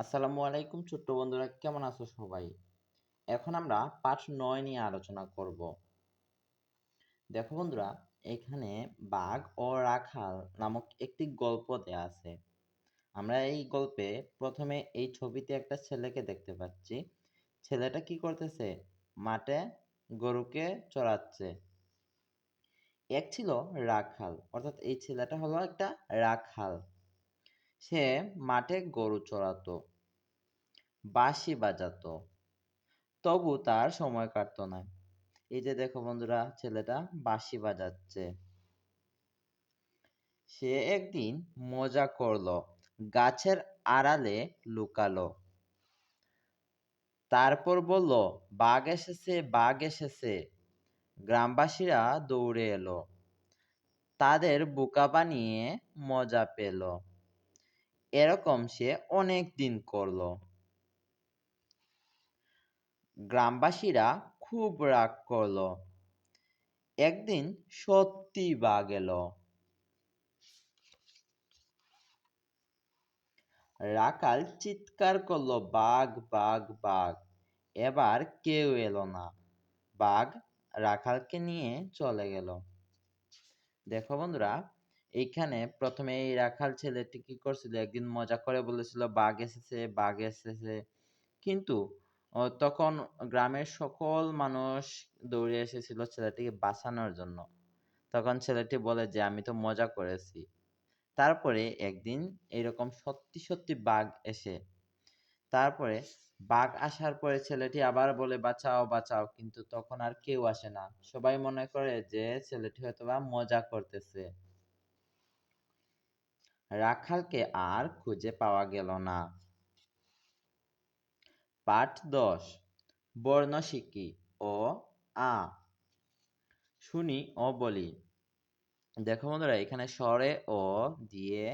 আসসালামু আলাইকুম ছোট্ট বন্ধুরা, কেমন আছো সবাই? এখন আমরা পাঠ নয় নিয়ে আলোচনা করব। দেখো বন্ধুরা, এখানে বাঘ ও রাখাল নামক একটি গল্প দেয়া আছে। আমরা এই গল্পে প্রথমে এই ছবিতে একটা ছেলেকে দেখতে পাচ্ছি। ছেলেটা কি করতেছে? মাঠে গরুকে চড়াচ্ছে। এক ছিল রাখাল, অর্থাৎ এই ছেলেটা হলো একটা রাখাল। সে মাঠে গরু চড়াতো, বাঁশি বাজাতো, তবু তার সময় কাটতো না। এই যে দেখো বন্ধুরা, ছেলেটা বাঁশি বাজাচ্ছে। সে একদিন মজা করল, গাছের আড়ালে লুকালো। তারপর বলল, বাঘ এসেছে বাঘ এসেছে। গ্রামবাসীরা দৌড়ে এলো। তাদের বোকা বানিয়ে মজা পেল। এরকম সে অনেক দিন করল। গ্রামবাসীরা খুব রাগ করল। একদিন সত্যি বাঘ এলো রাখাল চিৎকার করল, বাঘ বাঘ বাঘ, এবার কেউ এলো না। বাঘ রাখালকে নিয়ে চলে গেল। দেখো বন্ধুরা এইখানে প্রথমে এই রাখাল ছেলেটি কি করছিল? একদিন মজা করে বলেছিল, বাঘ এসেছে বাঘ এসেছে। কিন্তু তখন গ্রামের সকল মানুষ দৌড়ে এসেছিল ছেলেটিকে বাঁচানোর জন্য। তখন ছেলেটি বলে যে, আমি তো মজা করেছি। তারপরে একদিন এরকম সত্যি সত্যি বাঘ এসে, তারপরে বাঘ আসার পরে ছেলেটি আবার বলে, বাঁচাও বাঁচাও। কিন্তু তখন আর কেউ আসে না। সবাই মনে করে যে, ছেলেটি হয়তো বা মজা করতেছে। রাখালকে আর খুঁজে পাওয়া গেল না। পাঠ দশ বর্ণ শিখি ও আ। শুনি ও বলি। দেখো বন্ধুরা, এখানে স্বরে ও দিয়ে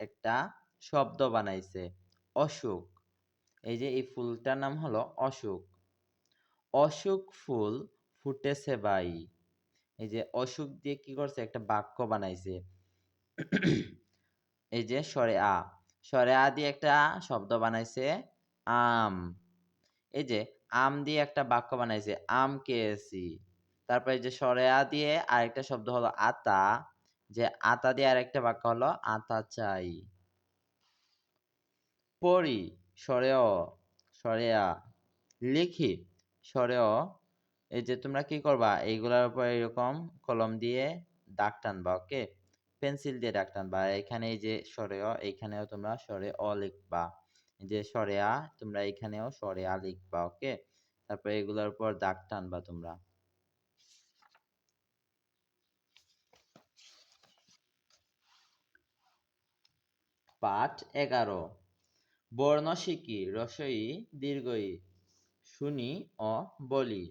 একটা শব্দ বানাইছে। অসুখ এই যে এই ফুলটার নাম হলো অসুখ অসুখ ফুল ফুটেছে বাই। এই যে অসুখ দিয়ে কি করছে? একটা বাক্য বানাইছে। এই যে স্বরে আ। স্বরে আ দিয়ে একটা শব্দ বানাইছে, আম। এই যে আম দিয়ে একটা বাক্য বানাইছে, আম কেছি তারপরে যে স্বরে আ দিয়ে আরেকটা শব্দ হলো আতা, যে আতা দিয়ে আরেকটা বাক্য হলো আতা চাই। পড়ি স্বরে অ স্বরে আ। লিখি, সরে অ। এই যে তোমরা কি করবা? এইগুলার উপর এরকম কলম দিয়ে দাগ টানবা ওকে পেন্সিল দিয়ে দাগ টানবা এখানে এই যে স্বরে অ, এইখানেও তোমরা স্বরে অ লিখবা। যে স্বরে আ, তোমরা এখানেও স্বরে আ লিখবা, ওকে? তারপরে এগুলোর উপর দাগ টানবা তোমরা। পাঠ এগারো। বর্ণ শিখি, রসই, দীর্ঘই, শুনি ও বলি।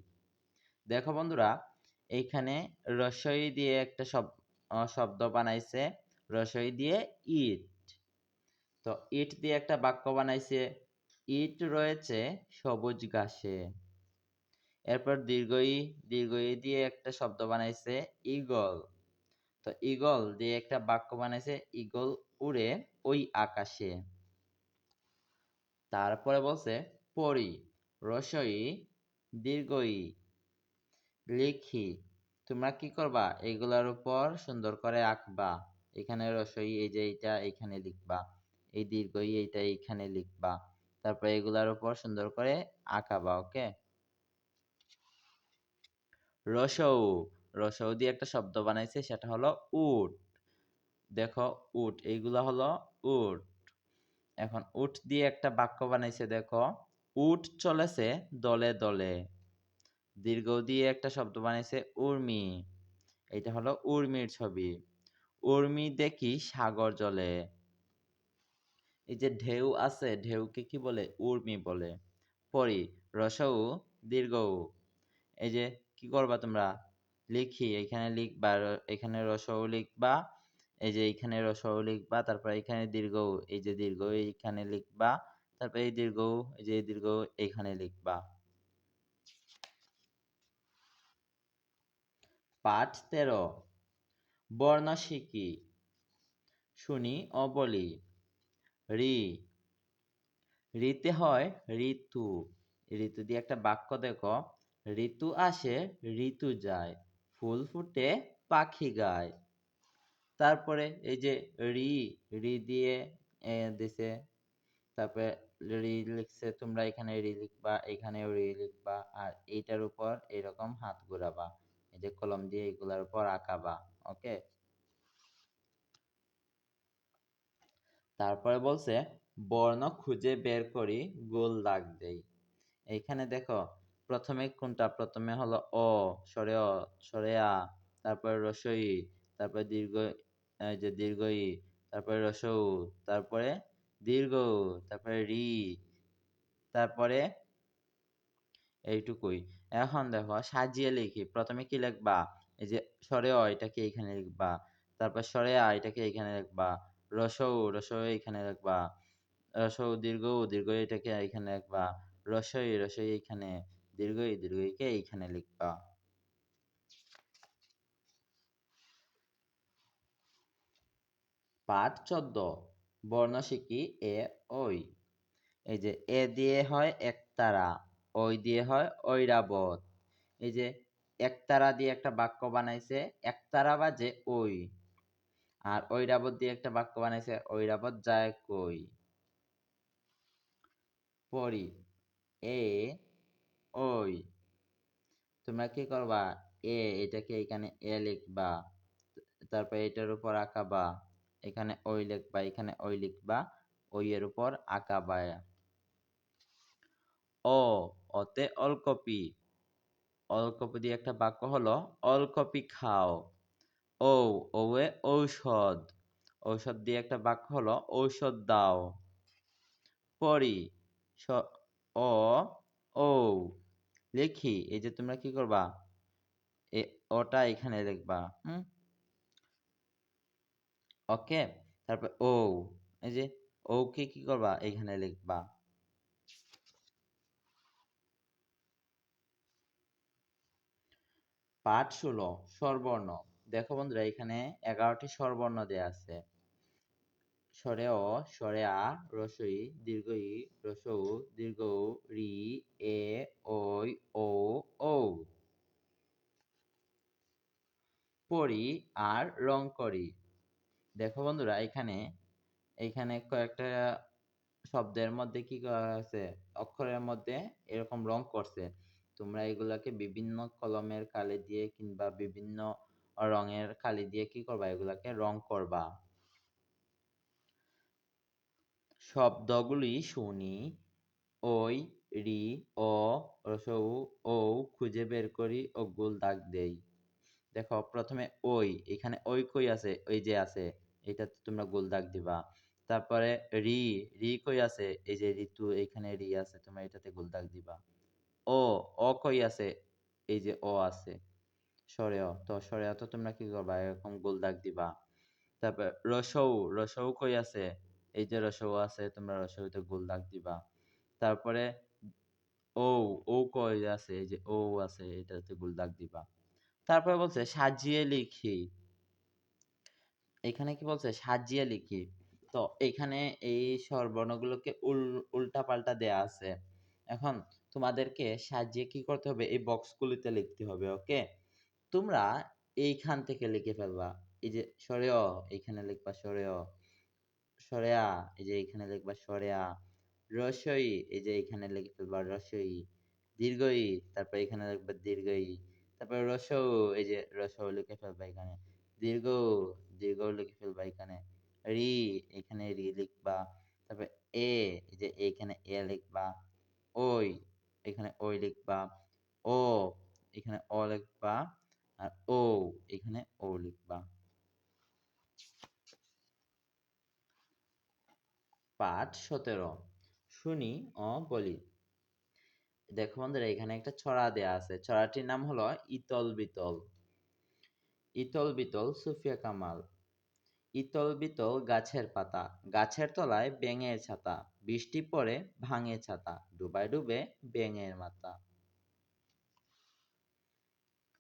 দেখো বন্ধুরা, এইখানে রসই দিয়ে একটা শব্দ বানাইছে, রসই দিয়ে ইট। তো ইট দিয়ে একটা বাক্য বানাইছে, ইট রয়েছে সবুজ ঘাসে। এরপর দীর্ঘই দীর্ঘই দিয়ে একটা শব্দ বানাইছে, ইগল। তো ইগল দিয়ে একটা বাক্য বানাইছে, ইগল উড়ে ওই আকাশে। তারপরে বলছে, পড়ি, রসই, দীর্ঘই, লিখি। তোমরা কি করবা? এগুলার উপর সুন্দর করে আঁকবা। এখানে রসই, এই যে এইটা এখানে লিখবা। এই দীর্ঘই এইটা এইখানে লিখবা। তারপরে এগুলার উপর সুন্দর করে আঁকাবা, ওকে? রসৌ। রসৌ দিয়ে একটা শব্দ বানাইছে, সেটা হলো উট। দেখো, উট, এইগুলা হলো উট। এখন উট দিয়ে একটা বাক্য বানাইছে, দেখো। উট চলেছে দলে দলে। দীর্ঘ দিয়ে একটা শব্দ বানাইছে উর্মি। এটা হলো উর্মির ছবি। উর্মি দেখি সাগর জলে। এই যে ঢেউ আছে, ঢেউকে কি বলে? উর্মি বলে। পরি, রসৌ, দীর্ঘ। এই যে কি করবা তোমরা? লিখি, এখানে লিখবা এখানে রসৌ লিখবা, এই যে এইখানে রসৌ লিখবা, তারপর এখানে দীর্ঘ, এই যে দীর্ঘ, এইখানে লিখবা, তারপর এই দীর্ঘ, এই যে দীর্ঘ এইখানে লিখবা। পাঠ তেরো। বর্ণ শিখি শুনি ও বলি রি। ঋতে হয় ঋতু। ঋতু দিয়ে একটা বাক্য দেখো। ঋতু আসে, ঋতু যায়। ফুল ফুটে, পাখি গায়। তারপরে এই যে রি রি দিয়ে দিছে। তারপরে রি লিখছে, তোমরা এখানে রি লিখবা এখানে রি লিখবা, আর এইটার উপর এরকম হাত ঘোরাবা। যে কলম দিয়ে এগুলার উপর আঁকাবা ওকে তারপরে বলছে, বর্ণ খুঁজে বের করি, গোল দাগ দেই। এইখানে দেখো, প্রথমে কোনটা? প্রথমে হলো অ সরে অ সরে আ, তারপরে রসই, তারপরে দীর্ঘ যে দীর্ঘ ই, তারপরে রসৌ, তারপরে দীর্ঘ, তারপরে রি, তারপরে এইটুকুই। এখন দেখো সাজিয়ে লিখি। প্রথমে কি লিখবা? এই যে সরে অ এটাকে এখানে লিখবা। তারপর সরে আ এটাকে এখানে লিখবা। রসৌ রসৌ এখানে লিখবা। রসৌ দীর্ঘ দীর্ঘ এটাকে এখানে লিখবা। রসই রসই এখানে, দীর্ঘ দীর্ঘইকে এইখানে লিখবা। পাঠ চোদ্দ বর্ণ শিখি এ ওই এই যে এ দিয়ে হয় একতারা ওই দিয়ে হয় ঐরাবত। এই যে একতারা দিয়ে একটা বাক্য বানাইছে, একতারা বাজে ওই আর ঐরাবত দিয়ে একটা বাক্য বানাইছে, ঐরাবত যায় কই? পড়ি। এ ওই তোমরা কি করবা? এ, এটাকে এখানে এ লিখবা। তারপর এটার উপর আঁকাবা। এখানে ওই লিখবা, এখানে ওই লিখবা। ওই এর উপর আঁকাবা। অ, অতে অলকপি। অলকপি দিয়ে একটা বাক্য হলো, অলকপি খাও। ও ওয়ে ঔষধ। ঔষধ দিয়ে একটা বাক্য হলো, ঔষধ দাও। পড়ি অ ও লিখি, এই যে তোমরা কি করবা? এ ওটা এখানে লিখবা, হুম? ওকে? তারপর ও এই যে ওকে কি করবা? এখানে লিখবা। পাঠ ষোলো স্বরবর্ণ। দেখো বন্ধুরা এখানে এগারোটি স্বরবর্ণ দেয়া আছে। স্বরে অ স্বরে আ রসই দীর্ঘ ই রসৌ দীর্ঘ উ, রি এ ওই ও ঔ। পড়ি আর রং করি। দেখো বন্ধুরা এখানে এখানে কয়েকটা শব্দের মধ্যে কি করা আছে? অক্ষরের মধ্যে এরকম রং করছে। তোমরা এগুলাকে বিভিন্ন কলমের কালি দিয়ে কিংবা বিভিন্ন রঙের কালি দিয়ে কি করবা? এগুলাকে রং করবা। শব্দগুলি শুনি ওই রি ও রসৌ ও খুঁজে বের করি ও গোল দাগ দেই। দেখো, প্রথমে ওই এখানে ওই কই আছে? ওই যে আছে, এটাতে তোমরা গোল দাগ দিবা। তারপরে রি রি কই আছে? এই যে ঋতু, এখানে রি আছে, তোমরা এটাতে গোল দাগ দিবা। ও অ কই আছে? এই যে অ আছে। সরে অ, তো সরে অ, তো তোমরা কি করবা? এরকম গোল দাগ দিবা। তারপর রসৌ রসৌ কই আছে? এই যে রসৌ আছে, তোমরা রসৌতে গোল দাগ দিবা। তারপরে ও ও কই আছে? এই যে ও আছে, এটাতে গোল দাগ দিবা। তারপরে বলছে, সাজিয়ে লিখি। এখানে কি বলছে? সাজিয়ে লিখি। তো এখানে এই স্বরবর্ণগুলোকে উল উল্টা পাল্টা দেয়া আছে। এখন তোমাদেরকে সাজিয়ে কি করতে হবে? এই বক্সগুলিতে লিখতে হবে ওকে তোমরা এইখান থেকে লিখে ফেলবা। এই যে সরে অ, এইখানে লিখবা সরে অ। সরে আ, এই যে এইখানে লিখবা সরে আ। রসই, এই যে এইখানে লিখে ফেলবা রসই। দীর্ঘই, তারপর এখানে লিখবা দীর্ঘ ই তারপর রসৌ, এই যে রসৌ লিখে ফেলবা এখানে। দীর্ঘ দীর্ঘ লিখে ফেলবা এখানে। রি এখানে রি লিখবা। তারপর এ, এই যে এখানে এ লিখবা। ওই এখানে ওই লিখবা ও, এখানে অ লিখবা আর ও এখানে ও লিখবা। পাঠ সতেরো, শুনি ও বলি। দেখো বন্ধুরা, এখানে একটা ছড়া দেয়া আছে। ছড়াটির নাম হলো ইতল বিতল। ইতল বিতল সুফিয়া কামাল। ইতল বিতল গাছের পাতা। গাছের তলায় ব্যাঙের ছাতা। বৃষ্টি পড়ে ভাঙে ছাতা। ডুবায় ডুবে ব্যাঙের মাথা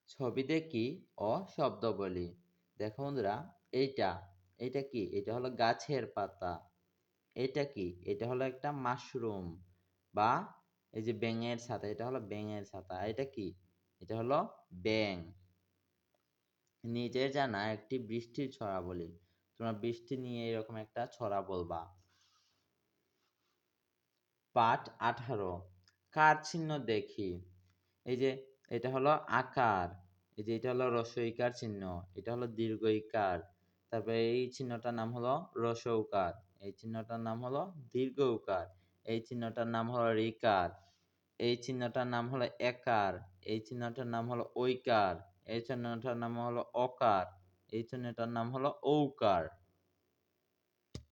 ছবি দেখি ও শব্দ বলি। দেখো বন্ধুরা, এইটা এইটা কি? এটা হলো গাছের পাতা। এটা কি? এটা হলো একটা মাশরুম বা এই যে ব্যাঙের ছাতা, এটা হলো ব্যাঙের ছাতা। এটা কি? এটা হলো ব্যাং নিজের জানা একটি বৃষ্টির ছড়া বলি। তোমরা বৃষ্টি নিয়ে এরকম একটা ছড়া বলবা। পাঠ আঠারো, কার চিহ্ন দেখি? এই যে, এটা হলো আকার, এই যে, এটা হলো রসইকার চিহ্ন, এটা হলো দীর্ঘইকার, তারপরে এই চিহ্নটার নাম হলো রসৌকার, এই চিহ্নটার নাম হলো দীর্ঘৌকার, এই চিহ্নটার নাম হলো রিকার, এই চিহ্নটার নাম হলো একার, এই চিহ্নটার নাম হলো ঐকার, এই চিহ্নটার নাম হলো অকার। এই চিহ্নটার নাম হলো ঔকার।